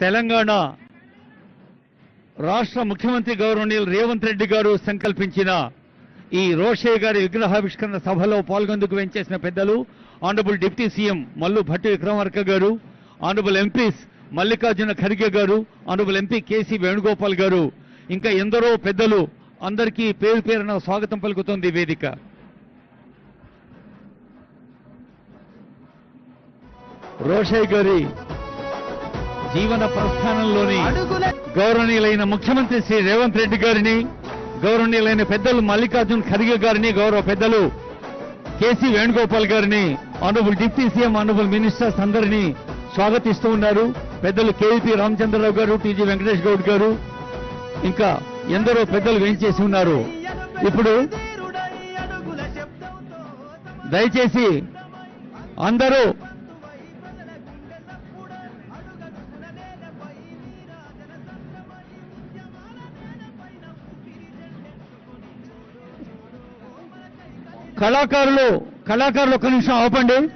తెలంగాణ రాష్ట్ర ముఖ్యమంత్రి గౌరవనీయులు రేవంత్ రెడ్డి గారు సంకల్పించిన ఈ రోషయ్య గారి విగ్రహావిష్కరణ సభలో పాల్గొందుకు వెంచేసిన పెద్దలు honourable deputy CM Mallu Bhatti Vikramarka garu honourable MPs Mallikarjuna Kharge garu honourable MP KC Venugopal గారు. ఇంకా ఎందరో పెద్దలు అందరికీ పేరు పేరున స్వాగతం పలుకుతోంది వేదిక. రోషయ్య గారి జీవన ప్రస్థానంలోని గౌరవనీయులైన ముఖ్యమంత్రి శ్రీ రేవంత్ రెడ్డి గారిని గౌరవనీయులైన పెద్దలు మల్లికార్జున్ ఖర్గే గారిని గౌరవ పెద్దలు కేసీ వేణుగోపాల్ గారిని honourable deputy CM honourable ministers అందరినీ స్వాగతిస్తూ ఉన్నారు. పెద్దలు కేవీపీ రామచంద్రరావు గారు టీజీ వెంకటేష్ గౌడ్ గారు ఇంకా ఎందరో పెద్దలు వేయించేసి ఉన్నారు. ఇప్పుడు దయచేసి అందరూ కళాకారులు కళాకారులు ఒక నిమిషం ఆపండి.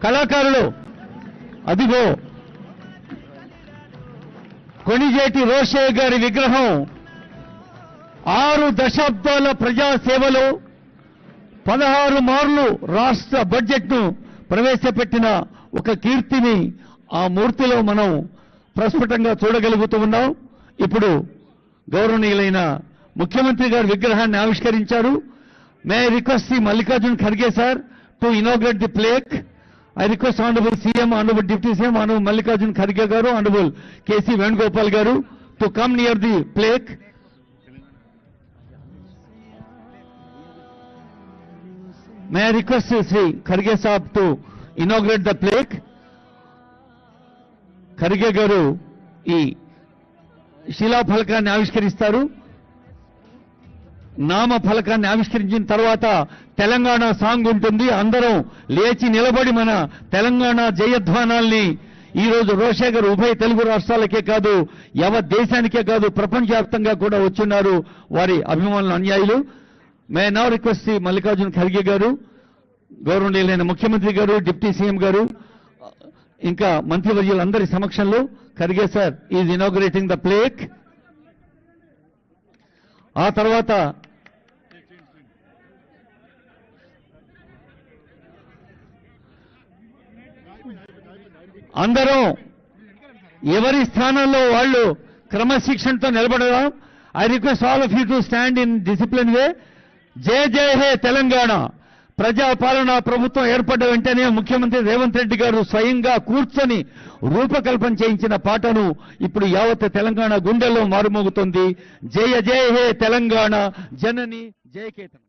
కళాకారులు అదిగో. కొణిజేటి రోషయ్య గారి విగ్రహం. ఆరు దశాబ్దాల ప్రజాసేవలో పదహారు మార్లు రాష్ట్ర బడ్జెట్ను ప్రవేశపెట్టిన ఒక కీర్తిని ఆ మూర్తిలో మనం ప్రస్ఫుటంగా చూడగలుగుతూ ఉన్నాం. ఇప్పుడు గౌరవనీయులైన ముఖ్యమంత్రి గారి విగ్రహాన్ని ఆవిష్కరించారు. May I request Shri Mallikarjun Kharge sir to inaugurate the plaque I request honourable CM honourable deputy CM honourable Mallikarjun Kharge garu honourable KC Venugopal garu to come near the plaque may I request Shri Kharge sahab to inaugurate the plaque Kharge garu ఈ శిలాఫలకాన్ని ఆవిష్కరిస్తారు నామ ఫలకాన్ని ఆవిష్కరించిన తర్వాత Telangana song ఉంటుంది. అందరం లేచి నిలబడి మన తెలంగాణ జయధ్వానాల్ని ఈ రోజు రోషయ్య గారు ఉభయ తెలుగు రాష్ట్రాలకే కాదు యవ దేశానికే కాదు ప్రపంచవ్యాప్తంగా కూడా వచ్చున్నారు. వారి అభిమానులు అన్యాయులు. May now request Mallikarjuna Kharge garu గౌరవనీయులైన ముఖ్యమంత్రి గారు డిప్యూటీ సీఎం గారు ఇంకా మంత్రివర్యులందరి సమక్షంలో Kharge sir is inaugurating the plaque. ఆ తర్వాత అందరం ఎవరి స్థానంలో వాళ్ళు క్రమశిక్షణతో నిలబడదాం. I request all of you to stand in discipline way జయ జయ హే తెలంగాణ. ప్రజాపాలన ప్రభుత్వం ఏర్పడ్డ వెంటనే ముఖ్యమంత్రి రేవంత్ రెడ్డి గారు స్వయంగా కూర్చొని రూపకల్పన చేయించిన పాటను ఇప్పుడు యావత్ తెలంగాణ గుండెల్లో మారుమోగుతుంది. జయ జయ హే తెలంగాణ. జనని జయకేతనం